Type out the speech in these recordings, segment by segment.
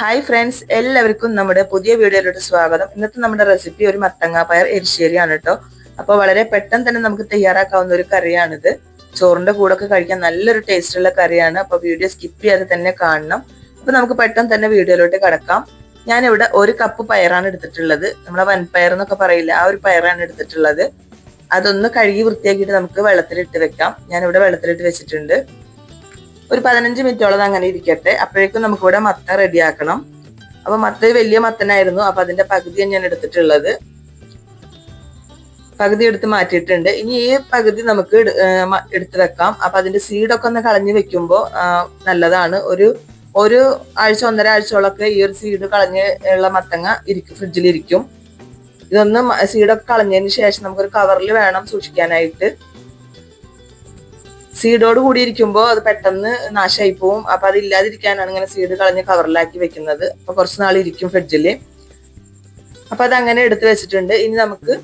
Hi friends എല്ലാവർക്കും നമ്മുടെ പുതിയ വീഡിയോയിലോട്ട് സ്വാഗതം. ഇന്നത്തെ നമ്മുടെ റെസിപ്പി ഒരു മത്തങ്ങ പയർ എരിശ്ശേരിയാണ് കേട്ടോ. അപ്പോൾ വളരെ പെട്ടെന്ന് തന്നെ നമുക്ക് തയ്യാറാക്കാവുന്ന ഒരു കറിയാണിത്. ചോറിന്റെ കൂടെ ഒക്കെ കഴിക്കാൻ നല്ലൊരു ടേസ്റ്റുള്ള കറിയാണ്. അപ്പോൾ വീഡിയോ സ്കിപ്പ് ചെയ്യാതെ തന്നെ കാണണം. അപ്പോൾ നമുക്ക് പെട്ടെന്ന് തന്നെ വീഡിയോയിലോട്ട് കടക്കാം. ഞാനിവിടെ ഒരു കപ്പ് പയറാണ് എടുത്തിട്ടുള്ളത്. നമ്മളെ വൻപയർ എന്നൊക്കെ പറയില്ല ആ ഒരു പയറാണ് എടുത്തിട്ടുള്ളത്. അതൊന്ന് കഴുകി വൃത്തിയാക്കിയിട്ട് നമുക്ക് വെള്ളത്തിലിട്ട് വെക്കാം. ഞാനിവിടെ വെള്ളത്തിലിട്ട് വെച്ചിട്ടുണ്ട്. ഒരു പതിനഞ്ച് മിനിറ്റോളം അങ്ങനെ ഇരിക്കട്ടെ. അപ്പോഴേക്കും നമുക്കിവിടെ മത്ത റെഡിയാക്കണം. അപ്പൊ മത്ത വലിയ മത്തനായിരുന്നു. അപ്പൊ അതിന്റെ പകുതിയാണ് ഞാൻ എടുത്തിട്ടുള്ളത്. പകുതി എടുത്ത് മാറ്റിയിട്ടുണ്ട്. ഇനി ഈ പകുതി നമുക്ക് എടുത്തു വെക്കാം. അപ്പൊ അതിന്റെ സീഡൊക്കെ ഒന്ന് കളഞ്ഞു വെക്കുമ്പോൾ നല്ലതാണ്. ഒരു ഒരു ആഴ്ച ഒന്നര ആഴ്ചയോളൊക്കെ ഈ ഒരു സീഡ് കളഞ്ഞ് ഉള്ള മത്തങ്ങ ഇരിക്കും ഫ്രിഡ്ജിലിരിക്കും. ഇതൊന്ന് സീഡൊക്കെ കളഞ്ഞതിന് ശേഷം നമുക്കൊരു കവറിൽ വേണം സൂക്ഷിക്കാനായിട്ട്. സീഡോട് കൂടി ഇരിക്കുമ്പോൾ അത് പെട്ടെന്ന് നാശമായി പോവും. അപ്പൊ അത് ഇല്ലാതിരിക്കാനാണ് ഇങ്ങനെ സീഡ് കളഞ്ഞ് കവറിലാക്കി വെക്കുന്നത്. അപ്പൊ കുറച്ച് നാൾ ഇരിക്കും ഫ്രിഡ്ജിൽ അപ്പൊ അതങ്ങനെ എടുത്തു വെച്ചിട്ടുണ്ട്. ഇനി നമുക്ക്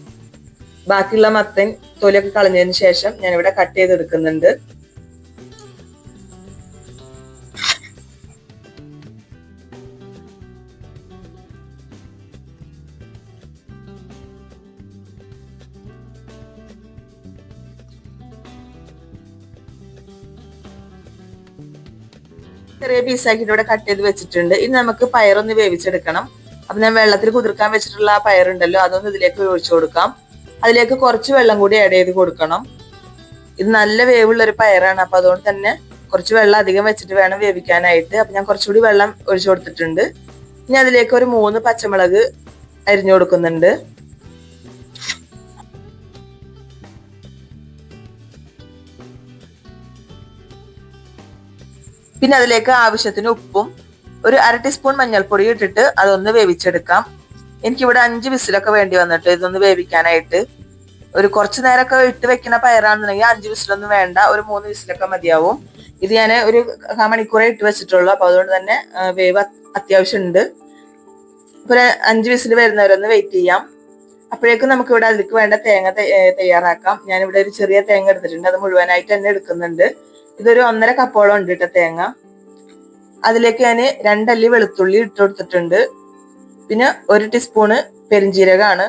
ബാക്കിയുള്ള മത്തൻ തൊലിയൊക്കെ കളഞ്ഞതിന് ശേഷം ഞാനിവിടെ കട്ട് ചെയ്തെടുക്കുന്നുണ്ട്. ചെറിയ പീസാക്കിയിട്ട് ഇവിടെ കട്ട് ചെയ്ത് വെച്ചിട്ടുണ്ട്. ഇനി നമുക്ക് പയറൊന്ന് വേവിച്ചെടുക്കണം. അപ്പൊ ഞാൻ വെള്ളത്തിൽ കുതിർക്കാൻ വെച്ചിട്ടുള്ള ആ പയറുണ്ടല്ലോ അതൊന്ന് ഇതിലേക്ക് ഒഴിച്ചു കൊടുക്കാം. അതിലേക്ക് കുറച്ച് വെള്ളം കൂടി ആഡ് ചെയ്ത് കൊടുക്കണം. ഇത് നല്ല വേവുള്ള ഒരു പയറാണ് അപ്പൊ അതുകൊണ്ട് തന്നെ കുറച്ച് വെള്ളം അധികം വെച്ചിട്ട് വേണം വേവിക്കാനായിട്ട്. അപ്പൊ ഞാൻ കുറച്ചുകൂടി വെള്ളം ഒഴിച്ചു കൊടുത്തിട്ടുണ്ട്. ഇനി അതിലേക്ക് ഒരു മൂന്ന് പച്ചമുളക് അരിഞ്ഞു കൊടുക്കുന്നുണ്ട്. പിന്നെ അതിലേക്ക് ആവശ്യത്തിന് ഉപ്പും ഒരു അര ടീസ്പൂൺ മഞ്ഞൾപ്പൊടി ഇട്ടിട്ട് അതൊന്ന് വേവിച്ചെടുക്കാം. എനിക്കിവിടെ അഞ്ച് വിസിലൊക്കെ വേണ്ടി വന്നിട്ട് ഇതൊന്ന് വേവിക്കാനായിട്ട് ഒരു കുറച്ച് നേരമൊക്കെ ഇട്ട് വെക്കുന്ന പയറാണെന്നുണ്ടെങ്കിൽ അഞ്ച് വിസിലൊന്നും വേണ്ട ഒരു മൂന്ന് വിസിലൊക്കെ മതിയാവും. ഇത് ഞാൻ ഒരു മണിക്കൂറേ ഇട്ട് വെച്ചിട്ടുള്ളൂ അപ്പൊ അതുകൊണ്ട് തന്നെ വേവ് അത്യാവശ്യം ഉണ്ട് ഒരു അഞ്ച് വിസിൽ വരുന്നവരൊന്ന് വെയിറ്റ് ചെയ്യാം. അപ്പോഴേക്കും നമുക്ക് ഇവിടെ അതിലേക്ക് വേണ്ട തേങ്ങ തയ്യാറാക്കാം. ഞാനിവിടെ ഒരു ചെറിയ തേങ്ങ എടുത്തിട്ടുണ്ട് അത് മുഴുവനായിട്ട് തന്നെ എടുക്കുന്നുണ്ട്. ഇതൊരു ഒന്നര കപ്പോളം ഉണ്ട് കേട്ടോ തേങ്ങ. അതിലേക്ക് ഞാൻ രണ്ടല്ലി വെളുത്തുള്ളി ഇട്ട് കൊടുത്തിട്ടുണ്ട്. പിന്നെ ഒരു ടീസ്പൂണ് പെരിഞ്ജീരകമാണ്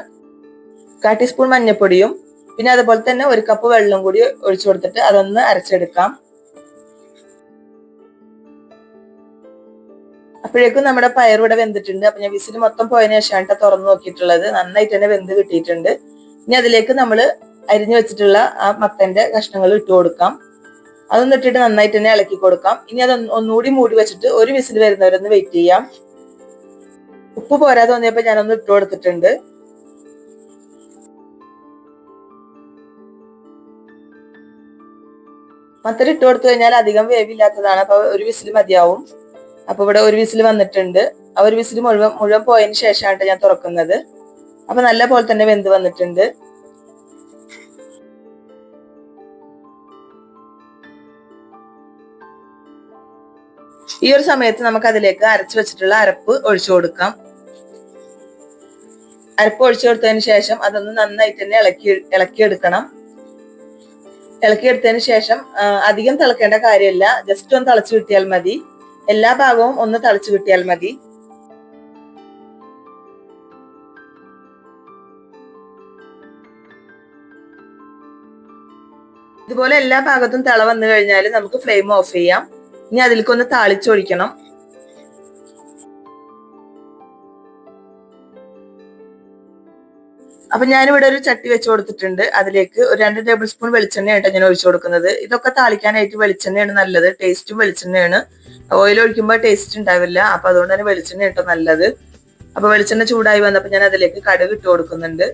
കാ ടീസ്പൂൺ മഞ്ഞൾപ്പൊടിയും പിന്നെ അതുപോലെ തന്നെ ഒരു കപ്പ് വെള്ളം കൂടി ഒഴിച്ചു കൊടുത്തിട്ട് അതൊന്ന് അരച്ചെടുക്കാം. അപ്പോഴേക്കും നമ്മുടെ പയർ വെന്തിട്ടുണ്ട്. അപ്പൊ ഞാൻ വിസിൽ മൊത്തം പോയതിനു ശേഷമാണ് തുറന്നു നോക്കിയിട്ടുള്ളത്. നന്നായിട്ട് തന്നെ വെന്ത് കിട്ടിയിട്ടുണ്ട്. ഇനി അതിലേക്ക് നമ്മൾ അരിഞ്ഞു വെച്ചിട്ടുള്ള ആ മത്തന്റെ കഷ്ണങ്ങൾ ഇട്ട് കൊടുക്കാം. അതൊന്ന് ഇട്ടിട്ട് നന്നായിട്ട് തന്നെ ഇളക്കി കൊടുക്കാം. ഇനി അത് ഒന്നുകൂടി മൂടി വെച്ചിട്ട് ഒരു വിസിൽ വരുന്നവരൊന്ന് വെയിറ്റ് ചെയ്യാം. ഉപ്പ് പോരാതെ തോന്നിയപ്പോ ഞാനൊന്ന് ഇട്ട് കൊടുത്തിട്ടുണ്ട്. മത്തരി ഇട്ട് കൊടുത്തു കഴിഞ്ഞാൽ അധികം വേവില്ലാത്തതാണ്. അപ്പൊ ഒരു വിസിൽ മതിയാവും. അപ്പൊ ഇവിടെ ഒരു വിസിൽ വന്നിട്ടുണ്ട്. ആ ഒരു വിസിൽ മുഴുവൻ മുഴുവൻ പോയതിന് ശേഷമാണ് ഞാൻ തുറക്കുന്നത്. അപ്പൊ നല്ല പോലെ തന്നെ വെന്ത് വന്നിട്ടുണ്ട്. ഈ ഒരു സമയത്ത് നമുക്ക് അതിലേക്ക് അരച്ചു വെച്ചിട്ടുള്ള അരപ്പ് ഒഴിച്ചു കൊടുക്കാം. അരപ്പ് ഒഴിച്ചു കൊടുത്തതിന് ശേഷം അതൊന്ന് നന്നായിട്ട് തന്നെ ഇളക്കി ഇളക്കിയെടുക്കണം ഇളക്കിയെടുത്തതിന് ശേഷം അധികം തിളക്കേണ്ട കാര്യമില്ല. ജസ്റ്റ് ഒന്ന് തിളച്ചു കിട്ടിയാൽ മതി. എല്ലാ ഭാഗവും ഒന്ന് തിളച്ചു കിട്ടിയാൽ മതി. ഇതുപോലെ എല്ലാ ഭാഗത്തും തിള വന്നു കഴിഞ്ഞാൽ നമുക്ക് ഫ്ലെയിം ഓഫ് ചെയ്യാം. ഇനി അതിലേക്കൊന്ന് താളിച്ചൊഴിക്കണം. അപ്പൊ ഞാനിവിടെ ഒരു ചട്ടി വെച്ച് കൊടുത്തിട്ടുണ്ട്. അതിലേക്ക് ഒരു രണ്ട് ടേബിൾ സ്പൂൺ വെളിച്ചെണ്ണയായിട്ട് ഞാൻ ഒഴിച്ചു കൊടുക്കുന്നത്. ഇതൊക്കെ താളിക്കാനായിട്ട് വെളിച്ചെണ്ണയാണ് നല്ലത്. ടേസ്റ്റും വെളിച്ചെണ്ണയാണ്. ഓയിൽ ഒഴിക്കുമ്പോൾ ടേസ്റ്റ് ഉണ്ടാവില്ല. അപ്പൊ അതുകൊണ്ട് തന്നെ വെളിച്ചെണ്ണ ഇട്ടോ നല്ലത്. അപ്പൊ വെളിച്ചെണ്ണ ചൂടായി വന്നപ്പോൾ ഞാൻ അതിലേക്ക് കടുക് ഇട്ട് കൊടുക്കുന്നുണ്ട്.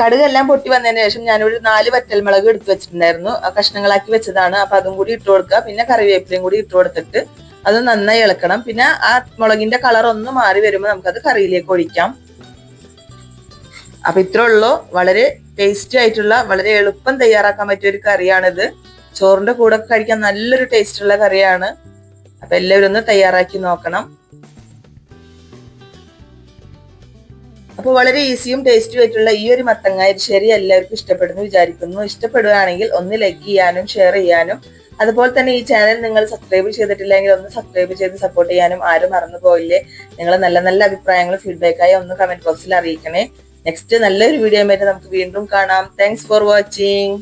കടുകെല്ലാം പൊട്ടി വന്നതിന് ശേഷം ഞാനൊരു നാല് വറ്റൽമുളക് എടുത്തു വെച്ചിട്ടുണ്ടായിരുന്നു. കഷ്ണങ്ങളാക്കി വെച്ചതാണ്. അപ്പൊ അതും കൂടി ഇട്ട് കൊടുക്കുക. പിന്നെ കറിവേപ്പിലയും കൂടി ഇട്ട് കൊടുത്തിട്ട് അത് നന്നായി ഇളക്കണം. പിന്നെ ആ മുളകിന്റെ കളർ ഒന്ന് മാറി വരുമ്പോൾ നമുക്കത് കറിയിലേക്ക് ഒഴിക്കാം. അപ്പൊ ഇത്രേ ഉള്ളൂ. വളരെ ടേസ്റ്റി ആയിട്ടുള്ള വളരെ എളുപ്പം തയ്യാറാക്കാൻ പറ്റിയ ഒരു കറിയാണിത്. ചോറിന്റെ കൂടെ കഴിക്കാൻ നല്ലൊരു ടേസ്റ്റ് ഉള്ള കറിയാണ്. അപ്പൊ എല്ലാവരും ഒന്ന് തയ്യാറാക്കി നോക്കണം. അപ്പോൾ വളരെ ഈസിയും ടേസ്റ്റും ആയിട്ടുള്ള ഈ ഒരു മത്തങ്ങ എരിശ്ശേരി എല്ലാവർക്കും ഇഷ്ടപ്പെടുന്നു വിചാരിക്കുന്നു. ഇഷ്ടപ്പെടുകയാണെങ്കിൽ ഒന്ന് ലൈക്ക് ചെയ്യാനും ഷെയർ ചെയ്യാനും. അതുപോലെ തന്നെ ഈ ചാനൽ നിങ്ങൾ സബ്സ്ക്രൈബ് ചെയ്തിട്ടില്ലെങ്കിൽ ഒന്ന് സബ്സ്ക്രൈബ് ചെയ്ത് സപ്പോർട്ട് ചെയ്യാനും ആരും മറന്നു പോയില്ലേ? നിങ്ങൾ നല്ല നല്ല അഭിപ്രായങ്ങൾ ഫീഡ്ബാക്കായി ഒന്ന് കമന്റ് ബോക്സിൽ അറിയിക്കണേ. നെക്സ്റ്റ് നല്ലൊരു വീഡിയോ ആയിട്ട് നമുക്ക് വീണ്ടും കാണാം. Thanks for watching